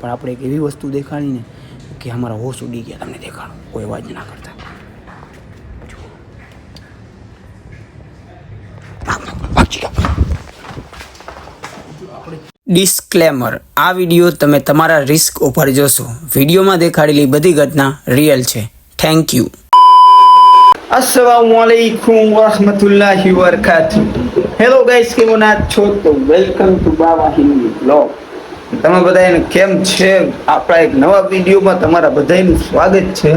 પણ આપણે એક એવી વસ્તુ દેખાડીને કે અમારા હોશ ઉડી ગયા, તમને દેખાડો. કોઈ અવાજ ના કરતા. ડિસ્ક્લેમર. આ વીડિયો તમે તમારા રિસ્ક ઉપર જોશો. વિડીયોમાં દેખાડેલી બધી ઘટના રિયલ છે. થેન્ક યુ અસલામુઅલૈકુમ વરહમતુલ્લાહિ વબરકાતુ હેલો ગાઈસ કેમ છો? તો welcome to Baba Hindi blog તમે બધા કેમ છે? આપણા એક નવા વિડીયોમાં તમારા બધાનું સ્વાગત છે.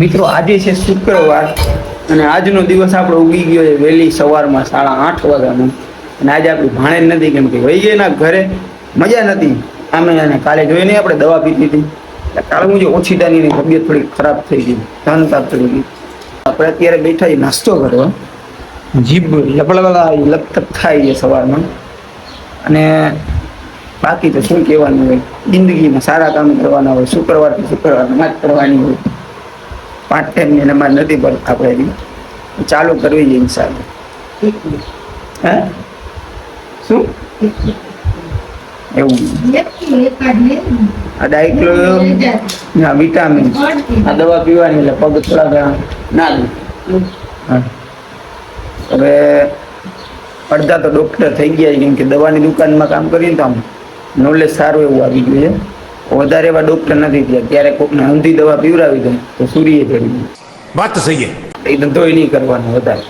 મિત્રો, આજે છે શુક્રવાર અને આજનો દિવસ આપણો ઉગી ગયો છે વહેલી સવારમાં સાડા આઠ વાગ્યાનો. અને આજે આપણી ભાણે જ નથી કેમ કે વહી ગયા ઘરે. મજા નથી આમે અને કાલે જોઈ નહીં આપણે દવા પીધી હતી. કાલે હું જે ઓછીટાની તબિયત થોડી ખરાબ થઈ ગઈ. ધન તાપ થઈ ગઈ આપણે અત્યારે બેઠા નાસ્તો કરવા. જીભ લપડવા લપતપ થાય છે સવારમાં. અને બાકી તો શું કહેવાનું હોય? જિંદગીમાં સારા કામ કરવાના હોય શુક્રવારથી શુક્રવાર નમાજ કરવાની હોય. પાંચ ટાઈમની નમાજ નથી પણ આપણે. ચાલુ કરવી જોઈએ ઇન્શાલ્લાહ હે? શું? એવું. આ ડાયક્લો હા વિટામિન આ દવા પીવાની એટલે પગ ના હા. હવે અડધા તો ડોક્ટર થઈ ગયા કેમ કે દવાની દુકાનમાં કામ કરીએ તો આમ નોલેજ સારું એવું આવી ગયું છે. વધારે એવા ડોક્ટર નથી થયા. ક્યારેક કોકને અંધી દવા પીવડાવી દઉં તો સૂર્ય ચડી વાત સહી એ ધંધો નહીં કરવાનો વધારે.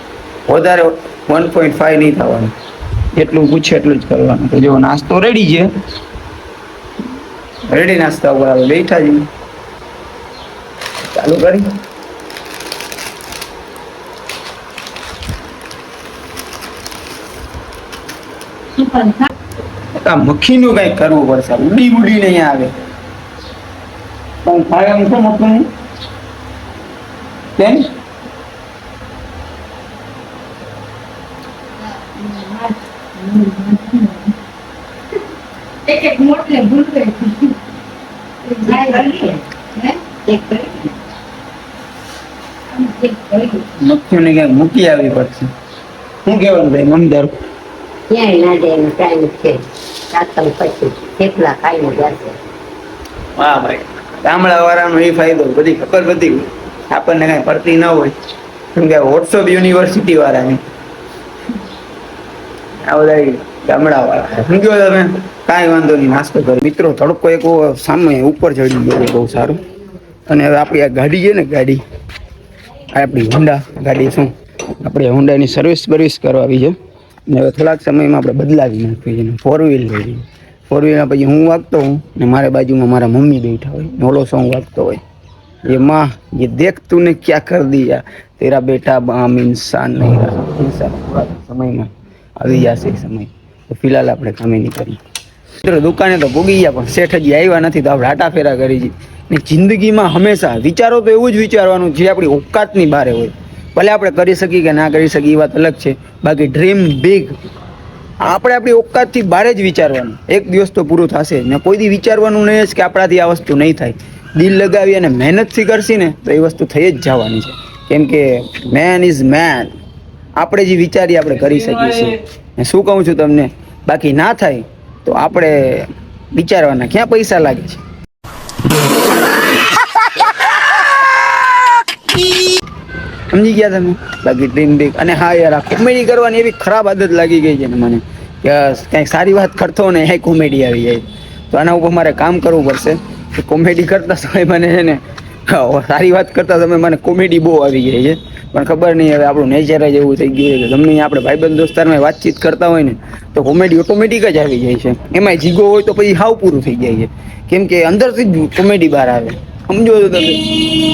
વધારે વન પોઈન્ટ ફાઈવ નહીં થવાનું. જેટલું પૂછે એટલું જ કરવાનું. તો જો નાસ્તો રેડી છે. રેડી નાસ્તા ઉપર આવે બેઠા જ ચાલુ કરી. સુપર આ મખીનું કંઈક કરવું પડશે ઉડી ઉડી અહીંયા આવે. પણ કાયમ શું હતું કેમ? એક એક મોટલે ભૂલવે મક્ખીઓને ક્યાંક મૂકી આવી પડશે. શું કહેવાનું ભાઈ? મમદાર ક્યાંય ના જાય ટાઈમ છે. હા ભાઈ ગામડા વાળાનો એ ફાયદો, બધી ખબર બધી આપણને કઈ પડતી ન હોય. કેમ કે વોટ્સઅપ યુનિવર્સિટી વાળાની. આ બધા ગામડા વાળા કહો તમે? કાંઈ વાંધો નહીં, નાસ્તો કરો. મિત્રો, તડકો એક સામે ઉપર ચડી ગયો બહુ સારું. અને હવે આપણી આ ગાડી છે ને, ગાડી. આપણી હોન્ડા ગાડી શું? આપણે હોન્ડાની સર્વિસ બર્વિસ કરવાવી છે. ને હવે થોડાક સમયમાં આપણે બદલાવી નાખવી છે ફોર વ્હીલ લઈ ફોર વ્હીલના પછી હું વાગતો હું ને મારા બાજુમાં મારા મમ્મી બેઠા હોય ને ઓલો સોંગ વાગતો હોય ये माँ ये देख तूने क्या कर दिया तेरा बेटा आम इंसान नहीं रहा इंसान સમયમાં આવી જશે એ સમય તો ફિલહાલ આપણે કામે નહીં કરીએ મિત્રો દુકાને તો ભોગી ગયા પણ શેઠ હજી આવ્યા નથી તો આપણે આટા ફેરા કરી છે ને જિંદગીમાં હંમેશા વિચારો તો એવું જ વિચારવાનું જે આપણી ઓકાતની બહાર હોય ભલે આપણે કરી શકીએ કે ના કરી શકીએ, એ વાત અલગ છે. બાકી ડ્રીમ બિગ આપણે આપણી ઓકાતથી બહાર જ વિચારવાનું. એક દિવસ તો પૂરું થશે. ને કોઈ દી વિચારવાનું નહીં જ કે આપણાથી આ વસ્તુ નહીં થાય. દિલ લગાવી અને મહેનતથી કરશી ને, તો એ વસ્તુ થઈ જ જવાની છે. કેમ કે મેન ઇઝ મેન આપણે જે વિચારીએ આપણે કરી શકીએ છીએ. શું કહું છું તમને? બાકી ના થાય તો આપણે વિચારવાના. ક્યાં પૈસા લાગે છે? સમજી ગયા તમે? બાકી ડ્રીમ બિગ અને હા યાર આ કોમેડી કરવાની એવી ખરાબ આદત લાગી ગઈ છે ને મને. કે કંઈક સારી વાત કરતો ને એ કોમેડી આવી જાય. તો આના ઉપર મારે કામ કરવું પડશે. કોમેડી કરતા સમય મને છે ને સારી વાત કરતા સમય મને કોમેડી બહુ આવી જાય છે. પણ ખબર નહીં હવે આપણું નેચર જ એવું થઈ ગયું છે. કે તમને આપણે ભાઈબંધ દોસ્તારમાં વાતચીત કરતા હોય ને, તો કોમેડી ઓટોમેટિક જ આવી જાય છે. એમાંય જીગો હોય તો પછી હાવ પૂરું થઈ જાય છે. કેમ કે અંદરથી જ કોમેડી બહાર આવે. સમજો છો તમે?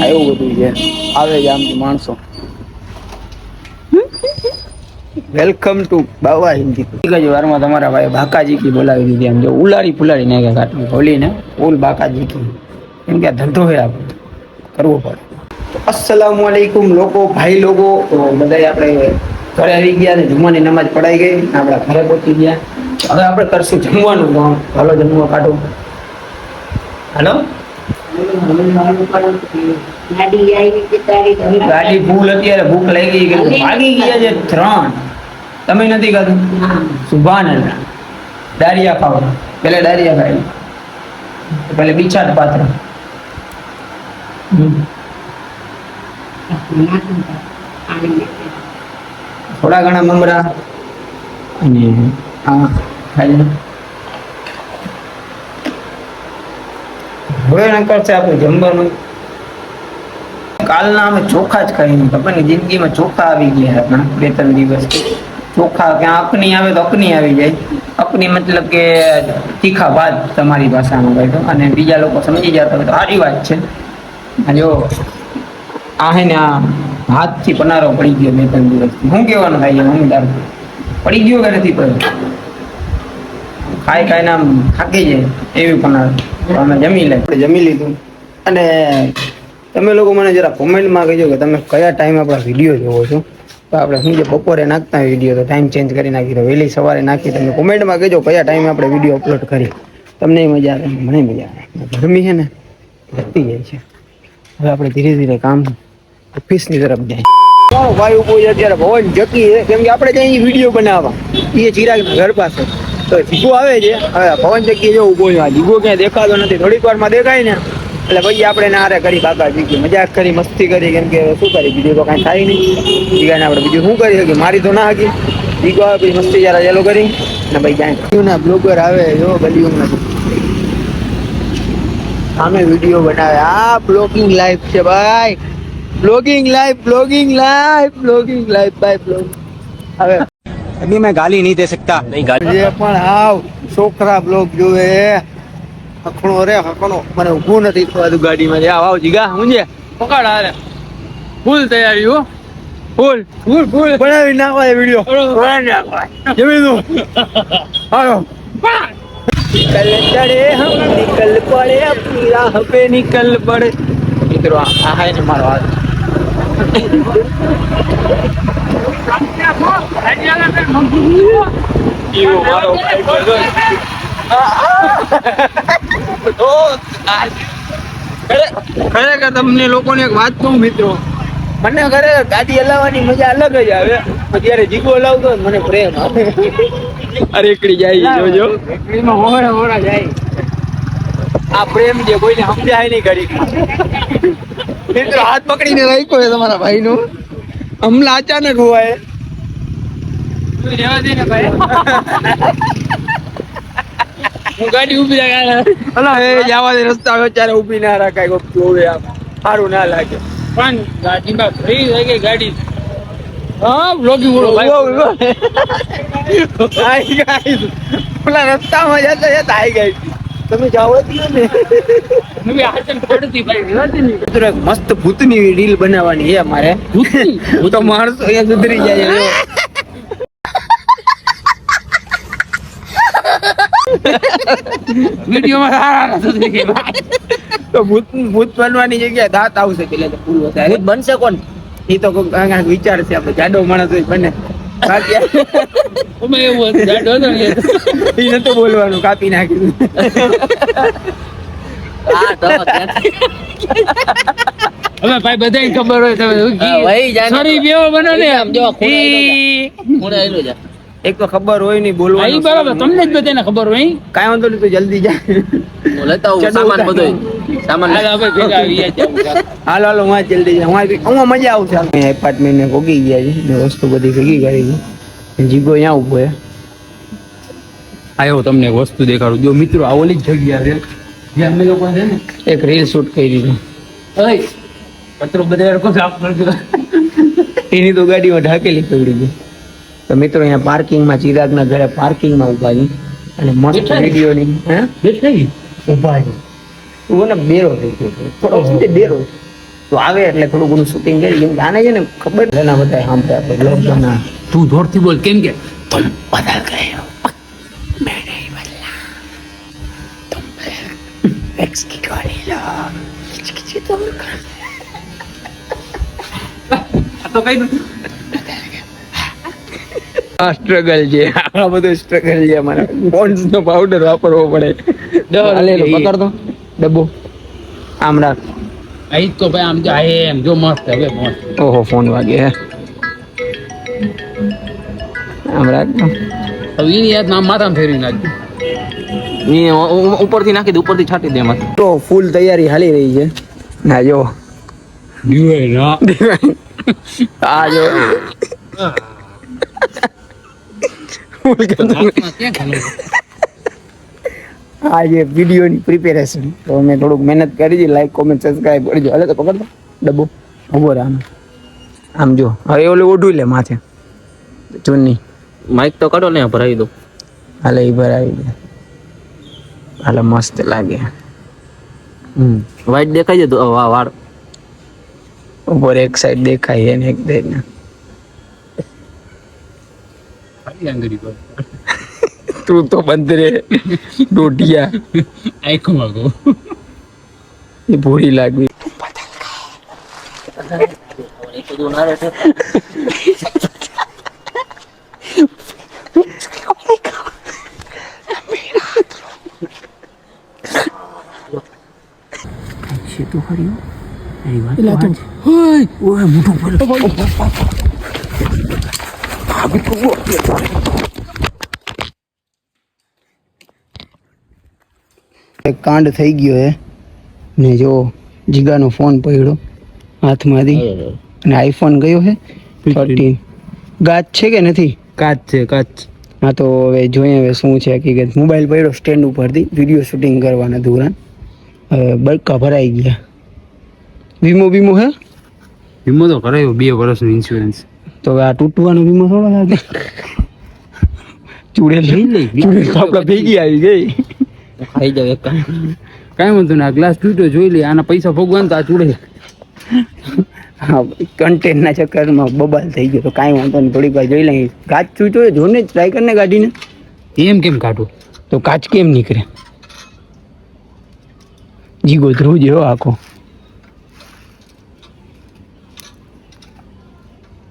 આ એવું બધું છે. આવે છે આમ માણસો. વેલકમ ટુ બાવા હિન્દી એક જ વારમાં તમારા ભાઈ બાકાજી કી બોલાવી દીધી એમ. જો ઉલારી ફુલારી નાખ્યા કાટું ખોલીને ફૂલ બાકાજી કી એમ કે ધંધો હોય આપણે. કરવો પડે. અસલામ વાલેકુમ લોકો ભાઈ લોકો. તો બધા આપણે ઘરે આવી ગયા ને જમવાની નમાજ પડાઈ ગઈ આપણા ઘરે પહોંચી ગયા. હવે આપણે કરશું જમવાનું. તો હાલો જમવા કાઢો. હાલો? ગાડી ભૂલ અત્યારે ભૂખ લાગી ગઈ. ભાગી ગયા છે ત્રણ. તમે નથી ખાધું. સુભાન દારિયા ખાવ પેલા દારિયા ખાઈ પેલે બિચાર પાત્ર. થોડા ઘણા મમરા. અને આ ખાઈ હવે નકર છે આપણે જમવાનું. કાલના અમે ચોખા જ ખાઈને ખબર ને જિંદગીમાં ચોખા આવી ગયા હતા. બે ત્રણ દિવસ ચોખા ક્યાં અકની આવે તો અકની આવી જાય. અકની મતલબ કે તીખા ભાત તમારી ભાષામાં કહે તો. અને બીજા લોકો સમજી જતા હોય તો સારી વાત છે. જો, આ હે ને આ હાથથી પનારો પડી ગયો બે ત્રણ દિવસથી. શું કહેવાનું થાય છે મમ્મી પડી ગયો કે નથી પડ્યો ખાઈ ખાઈને આમ થાકી જાય એવી પનારો. અમે જમી લે જમી લીધું. અને તમે લોકો મને જરા કોમેન્ટમાં કહેજો કે તમે કયા ટાઈમ આપણા વીડિયો જોવો છો? તો આપણે હું જે બપોરે નાખતા વીડિયો તો ટાઈમ ચેન્જ કરી નાખી તો વહેલી સવારે નાખી તમે કોમેન્ટમાં કહેજો કયા ટાઈમે આપણે વીડિયો અપલોડ કરી તમને મજા આવે, મને મજા આવે. ગરમી છે ને ઘટતી જાય છે. હવે આપણે ધીરે ધીરે કામ ઓફિસની તરફ જાય. ભાઈ ઊભો છે અત્યારે ભવન જકી છે. કેમ કે આપણે ત્યાં વીડિયો બનાવવા. એ ચિરાગના ઘર પાસે. તો જીગો આવે છે. હવે ભવન જકી જો ઊભો છે. આ જીગો ક્યાંય દેખાતો નથી. થોડીક વારમાં દેખાય ને. એટલે ભાઈ આપણે નારે કરી કાકા જીગી મજાક કરી મસ્તી કરી કેમ કે શું કરી? બીજું તો કાંઈ થાય નહીં. જીગાને આપણે બીજું શું કરી શકીએ? મારી તો ના હકી જીગો આવે પછી મસ્તી જરા ચાલુ કરી. ને ભાઈ ક્યાંય. ના બ્લોગર આવે જો ગલીઓમાં સામે વીડિયો બનાવે. આ બ્લોગિંગ લાઈફ છે ભાઈ. Blogging life blogging life blogging life ભાઈ બ્લોગ. હવે અભી મેં ગાલી નહીં દે શકતા. નહીં ગાલી પણ આવ છોકરા બ્લોગ જોવે હખણો રે હખણો. મને ઊભું નથી થવાતું ગાડીમાં. આવ આવ જીગા હું પકડ હારે. ફૂલ તૈયારી હો. ફૂલ. ફૂલ ફૂલ. બનાવી નાખો એ વિડિયો બનાવી નાખો જમી દો હાલો. નિકલ ચડે હમ નિકલ પડે અપની રાહ પે નિકલ પડે. મિત્રો આ હે ને મારો હાથ. મારો ખરેખર તમને લોકોને એક વાત કહું મિત્રો. મને ખરેખર ગાડી હલાવવાની મજા અલગ જ આવે. અત્યારે જીગો હલાવતો મને પ્રેમ આવે. અરે એકડી જાય જોજો. હોરા હોરા જાય. આ પ્રેમ જે કોઈને સમજાય નહીં ઘડી મિત્રો હાથ પકડીને રાખ્યો છે તમારા ભાઈનો. હમણાં અચાનક હોવાય હું ગાડી ઊભી રાખે અલા એ જવા દે રસ્તા હવે ત્યારે ઊભી ના રાખાય કોક જોવે આમ. સારું ના લાગે. પણ ગાડીમાં ફ્રી થઈ ગઈ ગાડી. હા લોગી બોલો ભાઈ. આઈ ગઈ. પેલા રસ્તામાં જતા જતા આઈ ગઈ. તમે જાઓ જ ને. મસ્ત ભૂતની રીલ બનાવવાની છે મારે ભૂત તો માણસો અહીંયા સુધરી જાય છે, જો. વિડીયોમાં સારા નથી તો ભૂત ભૂત બનવાની જગ્યાએ દાંત આવશે પેલા તો ફૂલ વધારે ભૂત બનશે કોણ? એ તો વિચાર છે આપણે. જાડો માણસ હોય બને. બાકી એવું હતું જાડો હતો ને એ નતું બોલવાનું કાપી નાખ્યું. હવે ભાઈ બધાને ખબર હોય તમે. સોરી બેવો બનો ને. આમ જો, ખૂણે એક તો ખબર હોય નહીં બોલવા ઈ બરાબર. તમને જ બધાને ખબર હોય કાંઈ વાંધો નહીં તો જલ્દી જાય લેતા ચડો સામાન બધો સામાન હાલો હવે ભેગા આવી ગયા હાલો હાલો હું જલ્દી જા હું હું મજા આવશે અમે એપાર્ટમેન્ટ ને ભોગી ગયા છે ને વસ્તુ બધી ભેગી કરી છે. જીગો અહીંયા ઊભો છે. આવ્યો તમને એક વસ્તુ દેખાડું. જો મિત્રો આ ઓલી જ જગ્યા છે. જે અમે લોકો છે ને એક રીલ શૂટ કરી છે. ઓય પત્રો બધા લોકો સાફ કરજો એની તો ગાડીમાં ઢાકેલી પડી ગઈ તો મિત્રો અહીંયા પાર્કિંગમાં ચિરાગના ઘરે પાર્કિંગમાં ઊભા છે. અને મસ્ત? વિડીયોની હે? બેઠી ઊભા છે. તું બેરો થઈ ગયો થોડો શું બેરો તો આવે એટલે થોડું ઘણું શૂટિંગ કરી. એમ આને છે ને ખબર એના બધા સાંભળે આપણે બ્લોગ તું જોરથી બોલ કેમ કે? તો કઈ આ સ્ટ્રગલ છે. આ બધું સ્ટ્રગલ છે અમારે. પોન્ડ્સ નો પાવડર વાપરવો પડે. લો, પકડ દો ડબ્બો. આમ રાખ. આઈ તો ભાઈ આમ જો આ એમ જો મસ્ત હવે મસ્ત. ઓહો ફોન વાગે હે. આમ રાખ. તો હવે એની યાદ નામ માથામાં ફેરવી નાખજો. ની ઉપરથી નાખી દે ઉપરથી છાંટી દે એમાંથી તો ફૂલ તૈયારી હાલી રહી છે. ના જો. આ જો આ જે. વિડીયોની પ્રિપેરેશન તો અમે થોડુંક મહેનત કરી લાઈક કોમેન્ટ સબસ્ક્રાઈબ કરજો. હાલે તો પકડ. દો ડબ્બો. ઊભો રહે આમ. આમ જો. હવે ઓલું ઓઢું લે માથે. ચૂનની માઇક તો કાઢો ને ભરાવી દો. હાલે એ ભરાવી દે. હાલે મસ્ત લાગે. હમ. વાઈટ દેખાય છે તો વાળ. ઉપર એક સાઈડ દેખાય એને એક સાઈડ ના. તું તો બંધ રે માગો એ ભૂરી લાગવી. તો ખરી એની હાચી. ઓય મોટું એક કાંડ થઈ ગયો હે. ને જો જીગાનો ફોન પડ્યો હાથમાંથી. અને આઈફોન ગયો હે. થર્ટીન ગાચ છે કે નથી? કાચ છે કાચ હા તો હવે જોઈએ હવે શું છે હકીકત. મોબાઈલ પડ્યો સ્ટેન્ડ ઉપરથી. વીડિયો શૂટિંગ કરવાના દોરાન હવે બળકા ભરાઈ ગયા. વીમો વીમો હે? વીમો તો કરાયો બે વર્ષનો ઇન્સ્યોરન્સ તો હવે આ તૂટવાનો વીમો થોડો લાગે ચૂડેલ ચૂડેલ તો આપણા ભેગી આવી ગઈ. ખાઈ જાવ એક કાંઈ વાંધો ને આ ગ્લાસ તૂટ્યો જોઈ લે આના પૈસા ભોગવાન તો આ ચૂડે હા કન્ટેન્ટના ચક્કરમાં બબાલ થઈ ગયો તો કાંઈ વાંધો નહીં થોડીક વાર જોઈ લઈએ. કાચ ચૂટ્યો હોય જોને ટ્રાય કરીને કાઢીને એમ કેમ કાઢું? તો કાચ કેમ નીકળે? જીગો ધ્રુવ જેવો આખો.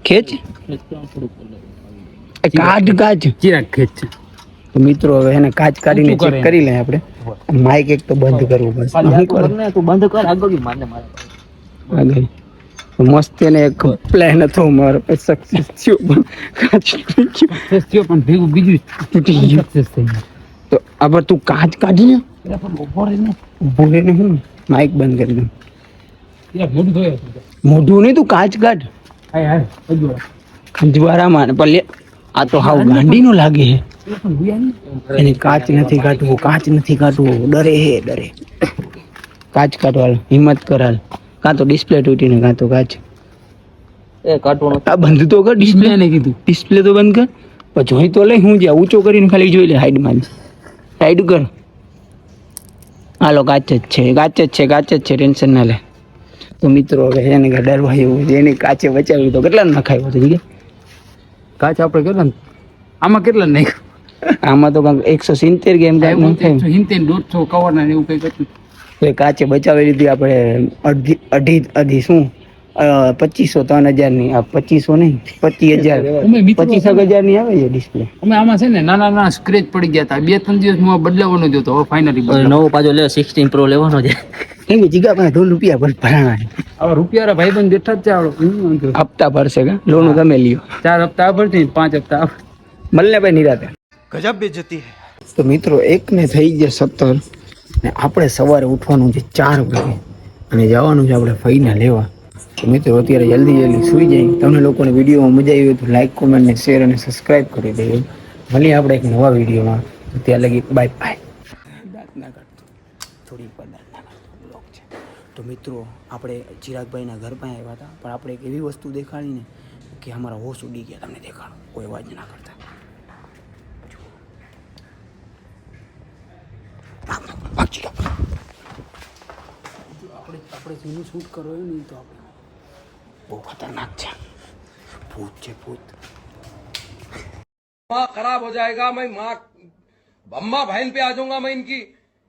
ખેંચ. કાઢ કાચ ચિરાગ ખેંચ. તો મિત્રો હવે એને કાચ કાઢીને ચેક કરી લઈએ આપણે. માઇક એક તો બંધ કરવું પડશે. તું બંધ કર. આગળ મારને મારે આગળ મસ્ત એને એક પ્લાન હતો મારો. સક્સેસ થયો પણ. કાચ સક્સેસ થયો પણ ભેગું બીજું તૂટી ગયું. સક્સેસ થઈ ગયું. તો આ તું કાચ કાઢી ને. ભૂલે રહીને હું. માઇક બંધ કરી દઉં. મોઢું નહીં તું કાચ કાઢ. હાય હાય હજુ ખંજવારામાં પણ લે આ તો હાવ ગાંડીનો લાગે હે એને કાચ નથી કાઢવું કાચ નથી કાઢવું ડરે હે ડરે. કાચ કાઢવાલ હિંમત કરાલ. કાં તો ડિસ્પ્લે તૂટીને કાં તો કાચ. એ કાઢવાનો આ બંધ તો કર ડિસ્પ્લે. ને કીધું. ડિસ્પ્લે તો બંધ કર. પણ જોઈ તો લઈ હું જ્યાં ઊંચો કરીને ખાલી જોઈ લે હાઈડમાં સાઈડ કર. હાલો કાચ જ છે કાચ જ છે કાચ જ છે ટેન્શન ના લે. તો મિત્રો હવે એને કે ડરવા એવું એને કાચે બચાવ્યું તો કેટલા નખાયું હતું કાચ આપણે કેટલા આમાં કેટલા નહીં આમાં તો કંઈક એકસો સિત્તેર ગેમ કાંઈક નખાયું. સિત્તેર દોઢસો કવરના એવું કંઈક હતું. તો કાચે બચાવી લીધી આપણે અડધી અઢી અઢી શું? પચીસો ત્રણ હજારની આ પચીસો નહીં પચીસ હજાર. પચીસ હજારની આવે છે ડિસ્પ્લે અમે આમાં છે ને નાના નાના સ્ક્રેચ પડી ગયા હતા. બે ત્રણ દિવસ હું બદલાવાનો જ હતો ફાઇનલી નવો પાછો લે સિક્સટીન પ્રો લેવાનો છે. એમ જગ્યા જીગા પાસે ઢોલ રૂપિયા પર ભરાણા છે. હવે રૂપિયા ભાઈ બેઠા જ છે આવડો. હપ્તા ભરશે કે? લોન તમે લ્યો. ચાર હપ્તા ભરશે પાંચ હપ્તા મળને ભાઈ નિરાતે. તો મિત્રો એક ને થઈ ગયા સત્તર ને આપણે સવારે ઉઠવાનું છે ચાર વાગે. અને જવાનું છે આપણે ફઈને લેવા. તો મિત્રો અત્યારે જલ્દી જલ્દી સુઈ જાય. તમને લોકોને વિડીયોમાં મજા આવી હોય તો લાઈક કોમેન્ટ ને શેર અને સબસ્ક્રાઈબ કરી દેજો. મળીએ આપણે એક નવા વિડીયોમાં. ત્યાં લગી બાય બાય દાંત ના કાઢતો થોડી વાર દાંત ના કાઢતો બ્લોગ છે તો મિત્રો આપણે ચિરાગભાઈના ઘર પાસે આવ્યા હતા પણ આપણે એક એવી વસ્તુ દેખાડીને કે અમારા હોશ ઉડી ગયા તમને દેખાડો કોઈ અવાજ ના કરતા ભાગી ગયા આપણે આપણે જેનું શૂટ કરવો હોય ને તો આપણે બહુ ખતરનાક છે ભૂત છે ભૂત माँ खराब हो जाएगा मैं माँ अम्मा बहन पे आ जाऊंगा मैं इनकी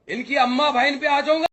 इनकी अम्मा बहन पे आ जाऊंगा